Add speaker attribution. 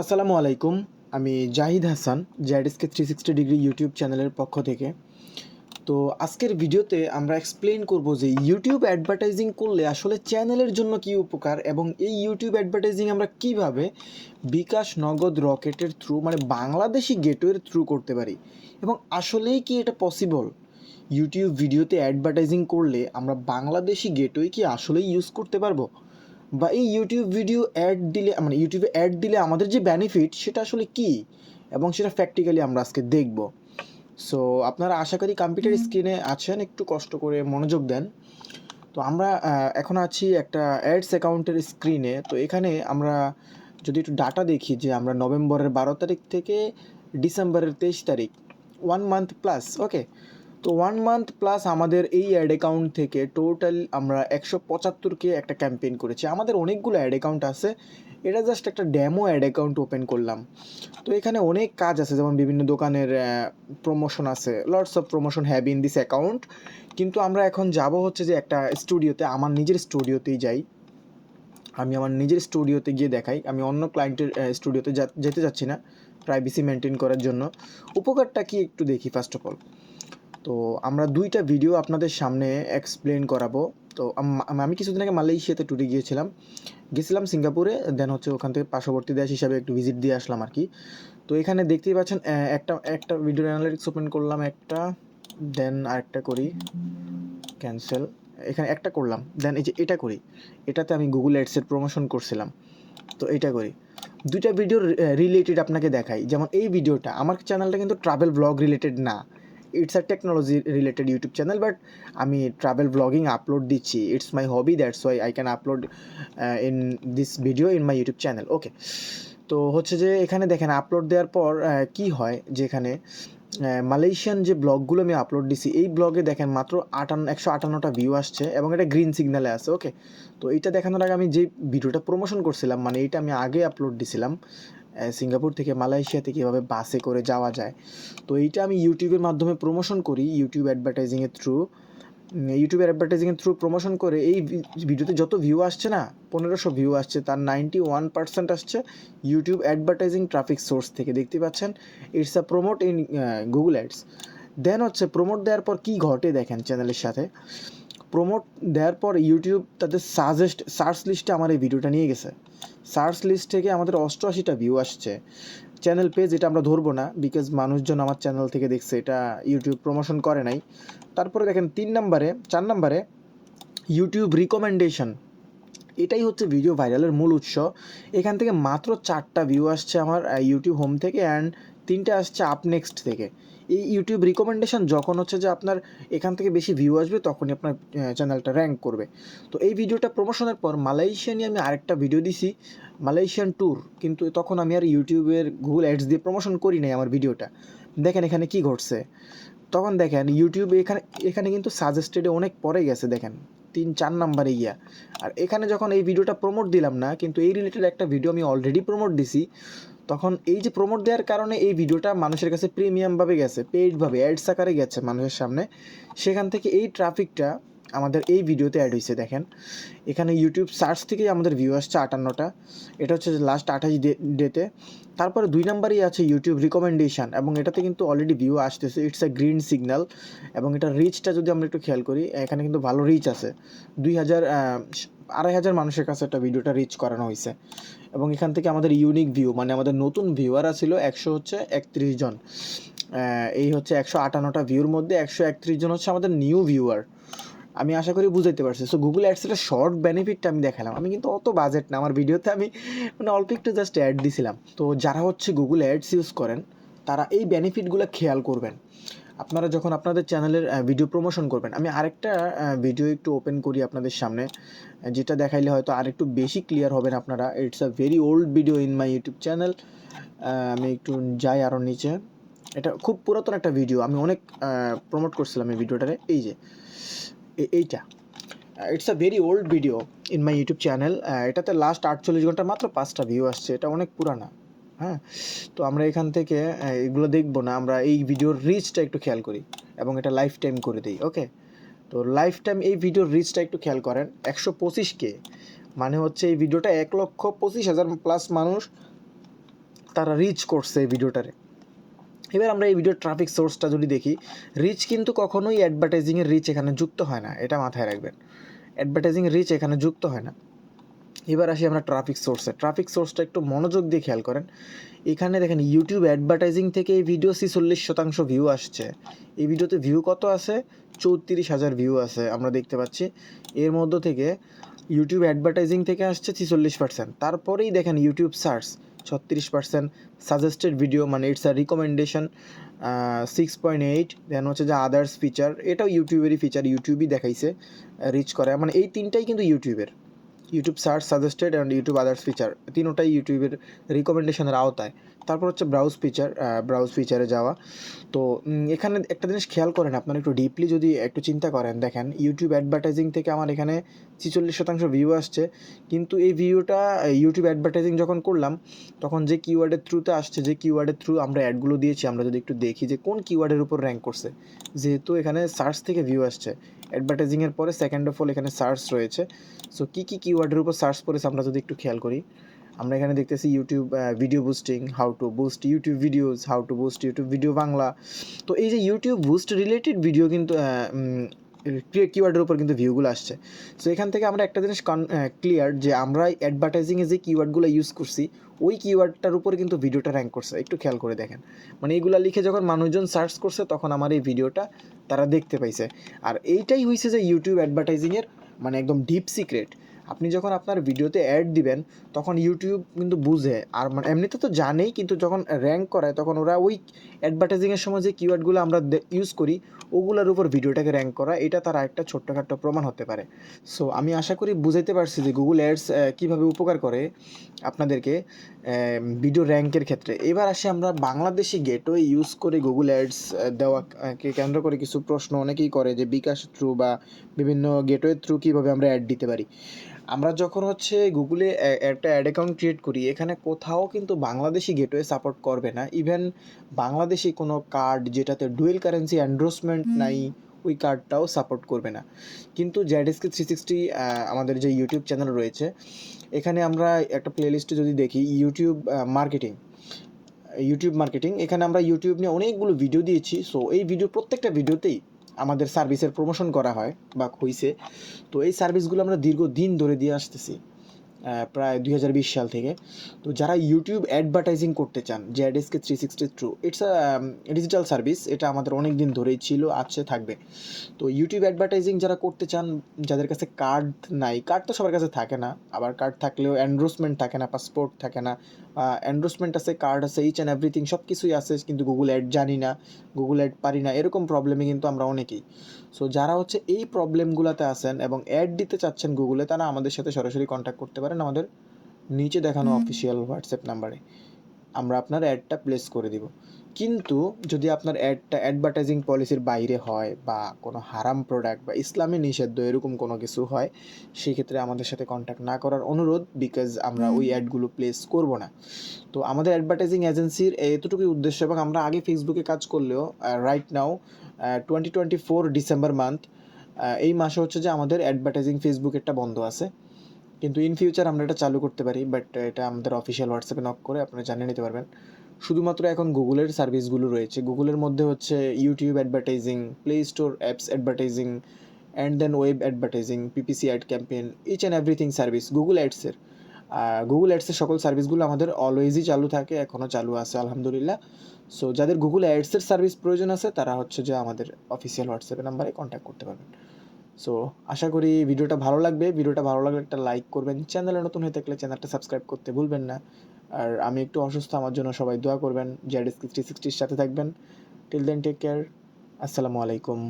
Speaker 1: আসসালামু আলাইকুম, আমি জাহিদ হাসান, জ্যাডিসকে থ্রি সিক্সটি ডিগ্রি ইউটিউব চ্যানেলের পক্ষ থেকে। তো আজকের ভিডিওতে আমরা এক্সপ্লেন করব যে ইউটিউব অ্যাডভার্টাইজিং করলে আসলে চ্যানেলের জন্য কী উপকার এবং এই ইউটিউব অ্যাডভার্টাইজিং আমরা কীভাবে বিকাশ নগদ রকেটের থ্রু মানে বাংলাদেশি গেটওয়ের থ্রু করতে পারি এবং আসলেই কি এটা পসিবল ইউটিউব ভিডিওতে অ্যাডভার্টাইজিং করলে আমরা বাংলাদেশি গেটওয়ে কি আসলেই ইউজ করতে পারব? বা এই ইউটিউব ভিডিও অ্যাড দিলে মানে ইউটিউবে অ্যাড দিলে আমাদের যে বেনিফিট সেটা আসলে কি? এবং সেটা প্র্যাকটিক্যালি আমরা আজকে দেখব। সো আপনারা আশা করি কম্পিউটার স্ক্রিনে আছেন একটু কষ্ট করে মনোযোগ দেন। তো আমরা এখন আছি একটা অ্যাডস অ্যাকাউন্টের স্ক্রিনে তো এখানে আমরা যদি একটু ডাটা দেখি যে আমরা নভেম্বরের বারো তারিখ থেকে ডিসেম্বরের তেইশ তারিখ ওয়ান মান্থ প্লাস ওকে তো ওয়ান মান্থ প্লাস আমাদের এই অ্যাড অ্যাকাউন্ট থেকে টোটাল আমরা একশো পঁচাত্তরকে একটা ক্যাম্পেইন করেছি। আমাদের অনেকগুলো অ্যাড অ্যাকাউন্ট আছে। এটা জাস্ট একটা ড্যামো অ্যাড অ্যাকাউন্ট ওপেন করলাম। তো এখানে অনেক কাজ আছে, যেমন বিভিন্ন দোকানের প্রমোশন আছে। Lots of promotion have in this account কিন্তু আমরা এখন যাব হচ্ছে যে একটা স্টুডিওতে আমার নিজের স্টুডিওতেই যাই। আমি আমার নিজের স্টুডিওতে গিয়ে দেখাই। আমি অন্য ক্লায়েন্টের স্টুডিওতে যেতে যাচ্ছি না। প্রাইভেসি মেনটেন করার জন্য। উপকারটা কি একটু দেখি ফার্স্ট অফ অল তো আমরা দুইটা ভিডিও আপনাদের সামনে এক্সপ্লেন করাবো। তো আমি কিছুদিন আগে মালয়েশিয়াতে ট্যুরে গিয়েছিলাম। গেছিলাম সিঙ্গাপুরে দেন হচ্ছে ওখান থেকে পার্শ্ববর্তী দেশ হিসাবে একটু ভিজিট দিয়ে আসলাম আর কি। তো এখানে দেখতেই পাচ্ছেন একটা একটা ভিডিও অ্যানালিটিক্স ওপেন করলাম একটা দেন আরেকটা করি ক্যান্সেল এখানে একটা করলাম দেন এই যে এটা করি, এটাতে আমি গুগল অ্যাডসের প্রমোশন করছিলাম, তো এটা করি। দুইটা ভিডিও রিলেটেড আপনাকে দেখাই, যেমন এই ভিডিওটা আমার চ্যানেলটা কিন্তু ট্রাভেল ব্লগ রিলেটেড না। It's a technology related YouTube channel but আমি ট্রাভেল ব্লগিং আপলোড দিচ্ছি। It's my hobby that's why I can upload in this video in my YouTube channel okay তো হচ্ছে যে এখানে দেখেন আপলোড দেওয়ার পর কি হয় যে এখানে মালয়েশিয়ান যে ব্লগগুলো আমি আপলোড দিছি, এই ব্লগে দেখেন মাত্র আটান্ন একশো আটান্নটা ভিউ আসছে এবং এটা গ্রিন সিগন্যালে আছে। ওকে তো এইটা দেখানোর আগে আমি যে ভিডিওটা প্রমোশন করছিলাম মানে এইটা আমি আগে আপলোড দিছিলাম সিঙ্গাপুর থেকে মালয়েশিয়াতে কীভাবে বাসে করে যাওয়া যায়। তো এইটা আমি ইউটিউবের মাধ্যমে প্রমোশন করি, ইউটিউব অ্যাডভার্টাইজিংয়ের থ্রু ইউটিউবের অ্যাডভার্টাইজিংয়ের থ্রু প্রমোশন করে এই ভিডিওতে যত ভিউ আসছে না, পনেরোশো ভিউ আসছে, তার নাইনটি ওয়ান পার্সেন্ট আসছে ইউটিউব অ্যাডভার্টাইজিং ট্রাফিক সোর্স থেকে। দেখতে পাচ্ছেন? It's a promote in Google ads then হচ্ছে প্রমোট দেওয়ার পর কী ঘটে দেখেন চ্যানেলের সাথে? প্রমোট দেওয়ার পর ইউটিউব তাদের সাজেস্ট সার্চ লিস্টে আমার এই ভিডিওটা নিয়ে গেছে। সার্চ লিস্ট থেকে আমাদের অষ্টআশিটা ভিউ আসছে। চ্যানেল পেজ এটা আমরা ধরবো না বিকজ মানুষজন আমার চ্যানেল থেকে দেখছে, এটা ইউটিউব প্রমোশন করে নাই। তারপরে দেখেন তিন নম্বরে, চার নম্বরে ইউটিউব রিকমেন্ডেশন এটাই হচ্ছে ভিডিও ভাইরালের মূল উৎস। এখান থেকে মাত্র চারটা ভিউ আসছে আমার ইউটিউব হোম থেকে অ্যান্ড তিনটে আসছে আপ নেক্সট থেকে। এই ইউটিউব রিকমেন্ডেশন যখন হচ্ছে যে আপনার এখান থেকে বেশি ভিউ আসবে, তখনই আপনার চ্যানেলটা র্যাঙ্ক করবে। তো এই ভিডিওটা প্রমোশনের পর মালয়েশিয়া নিয়ে আমি আরেকটা ভিডিও দিছি, মালয়েশিয়ান ট্যুর কিন্তু তখন আমি আর ইউটিউবের গুগল অ্যাডস দিয়ে প্রমোশন করি নাই আমার ভিডিওটা দেখেন এখানে কি ঘটছে। তখন দেখেন ইউটিউবে এখানে এখানে কিন্তু সাজেস্টেডে অনেক পরে গেছে, দেখেন। তিন, চার নাম্বারে গিয়া। আর এখানে যখন এই ভিডিওটা প্রমোট দিলাম না, কিন্তু এই রিলেটেড একটা ভিডিও আমি অলরেডি প্রমোট দিছি। তখন এই যে প্রমোট দেওয়ার কারণে এই ভিডিওটা মানুষের কাছে প্রিমিয়ামভাবে গেছে পেইডভাবে অ্যাডস আকারে গেছে মানুষের সামনে। সেখান থেকে এই ট্রাফিকটা আমাদের এই ভিডিওতে অ্যাড হয়েছে, দেখেন। এখানে ইউটিউব সার্চ থেকেই আমাদের ভিউ আসছে আটান্নটা। এটা হচ্ছে লাস্ট আঠাশ ডেতে তারপরে দুই নাম্বারই আছে ইউটিউব রিকমেন্ডেশন এবং এটাতে কিন্তু অলরেডি ভিউ আসতেছে। ইটস এ গ্রিন সিগন্যাল এবং এটা রিচটা যদি আমরা একটু খেয়াল করি, এখানে কিন্তু ভালো রিচ আছে। দুই হাজার আড়াই হাজার মানুষের কাছে একটা ভিডিওটা রিচ করানো হয়েছে। এবং এখান থেকে আমাদের ইউনিক ভিউ মানে আমাদের নতুন ভিউয়াররা ছিল একশো হচ্ছে একত্রিশ জন। এই হচ্ছে একশো আটান্নটা ভিউর মধ্যে একশো একত্রিশ জন হচ্ছে আমাদের নিউ ভিউয়ার আমি আশা করি বুঝাইতে পারছি। সো গুগল অ্যাডসের শর্ট বেনিফিটটা আমি দেখালাম। আমি কিন্তু অত বাজেট না, আমার ভিডিওতে আমি মানে অল্প একটু জাস্ট অ্যাড দিছিলাম। তো যারা হচ্ছে গুগল অ্যাডস ইউজ করেন, তারা এই বেনিফিটগুলো খেয়াল করবেন। আপনারা যখন আপনাদের চ্যানেলের ভিডিও প্রমোশন করবেন, আমি আরেকটা ভিডিও একটু ওপেন করি আপনাদের সামনে যেটা দেখাইলে হয়তো আরেকটু বেশি ক্লিয়ার হবেন আপনারা। It's a very old video in my YouTube channel আমি একটু যাই আরও নিচে। এটা খুব পুরাতন একটা ভিডিও আমি অনেক প্রমোট করছিলাম এই ভিডিওটারে এই যে এইটা। It's a very old video in my YouTube channel এটাতে লাস্ট আটচল্লিশ ঘণ্টা মাত্র পাঁচটা ভিউ আসছে। এটা অনেক পুরানা। হ্যাঁ? তো আমরা এখান থেকে এগুলো দেখব না। আমরা এই ভিডিওর রিচটা একটু খেয়াল করি এবং এটা লাইফ টাইম করে দিই ওকে তো লাইফ টাইম এই ভিডিওর রিচটা একটু খেয়াল করেন। একশো পঁচিশ কে। মানে হচ্ছে এই ভিডিওটা এক লক্ষ পঁচিশ হাজার প্লাস মানুষ তারা রিচ করছে এই ভিডিওটারে এবার আমরা এই ভিডিওর ট্রাফিক সোর্সটা যদি দেখি রিচ কিন্তু কখনোই অ্যাডভার্টাইজিংয়ের রিচ এখানে যুক্ত হয় না, এটা মাথায় রাখবেন। অ্যাডভার্টাইজিং রিচ এখানে যুক্ত হয় না। এবার আসি আমরা ট্রাফিক সোর্সে ট্রাফিক সোর্সটা একটু মনোযোগ দিয়ে খেয়াল করেন। এখানে দেখেন ইউটিউব অ্যাডভার্টাইজিং থেকে এই ভিডিও ছিচল্লিশ শতাংশ ভিউ আসছে। এই ভিডিওতে ভিউ কত আছে? চৌত্রিশ হাজার ভিউ আছে, আমরা দেখতে পাচ্ছি। এর মধ্য থেকে ইউটিউব অ্যাডভার্টাইজিং থেকে আসছে ছিচল্লিশ পার্সেন্ট তারপরেই দেখেন ইউটিউব সার্চ ছত্রিশ পার্সেন্ট সাজেস্টেড ভিডিও মানে it's a recommendation six point eight then হচ্ছে যে আদার্স ফিচার এটাও ইউটিউবেরই ফিচার ইউটিউবই দেখাইছে রিচ করে। মানে এই তিনটাই কিন্তু ইউটিউবের। YouTube search suggested and YouTube others feature তিনোটাই ইউটিউবের রিকমেন্ডেশনের আওতায়। তারপর হচ্ছে ব্রাউজ ফিচার ব্রাউজ ফিচারে যাওয়া। তো এখানে একটা জিনিস খেয়াল করেন আপনারা একটু ডিপলি যদি একটু চিন্তা করেন। দেখেন ইউটিউব অ্যাডভার্টাইজিং থেকে আমার এখানে ছিচল্লিশ শতাংশ ভিউ আসছে। কিন্তু এই ভিউটা ইউটিউব অ্যাডভার্টাইজিং যখন করলাম, তখন যে কিওয়ার্ডের থ্রুতে আসছে, যে কিওয়ার্ডের থ্রু আমরা অ্যাডগুলো দিয়েছি, আমরা যদি একটু দেখি যে কোন কিওয়ার্ডের উপর র্যাঙ্ক করছে। যেহেতু এখানে সার্চ থেকে ভিউ আসছে। অ্যাডভার্টাইজিংয়ের পরে সেকেন্ড অফ অল এখানে সার্চ রয়েছে। সো কী কী কিওয়ার্ডের উপর সার্চ করেছে আমরা যদি একটু খেয়াল করি। আমরা এখানে দেখতেছি YouTube video boosting how to boost YouTube videos how to boost YouTube video Bangla. তো এই যে ইউটিউব বুস্ট রিলেটেড ভিডিও কিন্তু কিওয়ার্ডের উপর কিন্তু ভিউগুলো আসছে। সো এখান থেকে আমরা একটা জিনিস ক্লিয়ার যে আমরা অ্যাডভার্টাইজিংয়ে যে কিওয়ার্ডগুলো ইউজ করছি, ওই কিওয়ার্ডটার উপরে কিন্তু ভিডিওটা র্যাঙ্ক করছে। একটু খেয়াল করে দেখেন। মানে এইগুলো লিখে যখন মানুষজন সার্চ করছে, তখন আমার এই ভিডিওটা তারা দেখতে পাইছে। আর এইটাই হয়েছে যে ইউটিউব অ্যাডভার্টাইজিংয়ের মানে একদম ডিপ সিক্রেট আপনি যখন আপনার ভিডিওতে অ্যাড দিবেন, তখন ইউটিউব কিন্তু বুঝে। আর মানে এমনিতে তো জানেই, কিন্তু যখন র্যাঙ্ক করায়, তখন ওরা ওই অ্যাডভার্টাইজিংয়ের সময় যে কিওয়ার্ডগুলো আমরা ইউজ করি, ওগুলোর উপর ভিডিওটাকে র্যাঙ্ক করা, এটা তারা একটা ছোট্টখাট্ট প্রমাণ হতে পারে। সো আমি আশা করি বুঝাইতে পারছি যে গুগল অ্যাডস কীভাবে উপকার করে আপনাদেরকে ভিডিও র্যাঙ্কের ক্ষেত্রে। এবার আসি আমরা বাংলাদেশি গেটওয়ে ইউজ করে গুগল অ্যাডস দেওয়াকে কেন্দ্র করে কিছু প্রশ্ন অনেকেই করে যে বিকাশ থ্রু বা বিভিন্ন গেটওয়ে থ্রু কীভাবে আমরা অ্যাড দিতে পারি। আমরা যখন হচ্ছে গুগলে একটা অ্যাড অ্যাকাউন্ট ক্রিয়েট করি এখানে কোথাও কিন্তু বাংলাদেশি গেটওয়ে সাপোর্ট করবে না। ইভেন বাংলাদেশি কোনো কার্ড যেটাতে ডুয়েল কারেন্সি অ্যান্ড্রোসমেন্ট নাই ওই কার্ডটাও সাপোর্ট করবে না। কিন্তু জ্যাডিসকে থ্রি সিক্সটি আমাদের যে ইউটিউব চ্যানেল রয়েছে এখানে আমরা একটা প্লেলিস্টে যদি দেখি ইউটিউব মার্কেটিং ইউটিউব মার্কেটিং এখানে আমরা ইউটিউব নিয়ে অনেকগুলো ভিডিও দিয়েছি। সো এই ভিডিও প্রত্যেকটা ভিডিওতেই আমাদের সার্ভিসের প্রমোশন করা হয় বা হইছে। তো এই সার্ভিসগুলো আমরা দীর্ঘদিন ধরে দিয়ে আসতেছি। প্রায় দুই হাজার বিশ সাল থেকে। তো যারা ইউটিউব অ্যাডভার্টাইজিং করতে চান যে অ্যাডেসকে three sixty true it's digital service এটা আমাদের অনেক দিন ধরেই ছিল, আছে, থাকবে। তো ইউটিউব অ্যাডভার্টাইজিং যারা করতে চান, যাদের কাছে কার্ড নাই কার্ড তো সবার কাছে থাকে না, আবার কার্ড থাকলেও অ্যান্ড্রোসমেন্ট থাকে না পাসপোর্ট থাকে না অ্যান্ড্রোসমেন্ট আছে কার্ড আছে ইচ অ্যান্ড এভরিথিং সব কিছুই আছে, কিন্তু গুগল অ্যাড জানি না গুগল অ্যাড পারি না, এরকম প্রবলেমে কিন্তু আমরা অনেকেই। সো যারা হচ্ছে এই প্রবলেমগুলোতে আছেন এবং অ্যাড দিতে চাচ্ছেন গুগলে তারা আমাদের সাথে সরাসরি কন্ট্যাক্ট করতে পারেন। আমাদের নিচে দেখানো অফিসিয়াল হোয়াটসঅ্যাপ নাম্বারে আমরা আপনার অ্যাডটা প্লেস করে দিব। কিন্তু যদি আপনার অ্যাডটা অ্যাডভার্টাইজিং পলিসির বাইরে হয় বা কোনো হারাম প্রোডাক্ট বা ইসলামী নিষিদ্ধ এরকম কোনো কিছু হয় সেক্ষেত্রে আমাদের সাথে কন্ট্যাক্ট না করার অনুরোধ বিকজ আমরা ওই অ্যাডগুলো প্লেস করব না। তো আমাদের অ্যাডভার্টাইজিং এজেন্সির এতটুকুই উদ্দেশ্য এবং আমরা আগে ফেসবুকে কাজ করলেও right now twenty twenty four December month এই মাসে হচ্ছে যে আমাদের অ্যাডভার্টাইজিং ফেসবুকেরটা বন্ধ আছে। কিন্তু ইন ফিউচার আমরা এটা চালু করতে পারি বাট এটা আমাদের অফিসিয়াল হোয়াটসঅ্যাপে নক করে আপনারা জানিয়ে নিতে পারবেন। শুধুমাত্র এখন গুগলের সার্ভিসগুলো রয়েছে। গুগলের মধ্যে হচ্ছে YouTube advertising Play Store apps advertising and then web advertising PPC ad campaign each and everything service Google অ্যাডসের Google অ্যাডসের সকল সার্ভিসগুলো আমাদের অলওয়েজই চালু থাকে এখনও চালু আছে, আলহামদুলিল্লাহ। সো যাদের গুগল অ্যাডসের সার্ভিস প্রয়োজন আছে, তারা হচ্ছে যে আমাদের অফিসিয়াল হোয়াটসঅ্যাপে নাম্বারে কন্ট্যাক্ট করতে পারবেন। সো আশা করি ভিডিওটা ভালো লাগবে। ভিডিওটা ভালো লাগলে একটা লাইক করবেন। চ্যানেলে নতুন হয়ে থাকলে চ্যানেলটা সাবস্ক্রাইব করতে ভুলবেন না। আর আমি একটু অসুস্থ, আমার জন্য সবাই দোয়া করবেন। জেড থ্রি সিক্সটির সাথে থাকবেন। টিল দেন টেক কেয়ার আসসালামু আলাইকুম।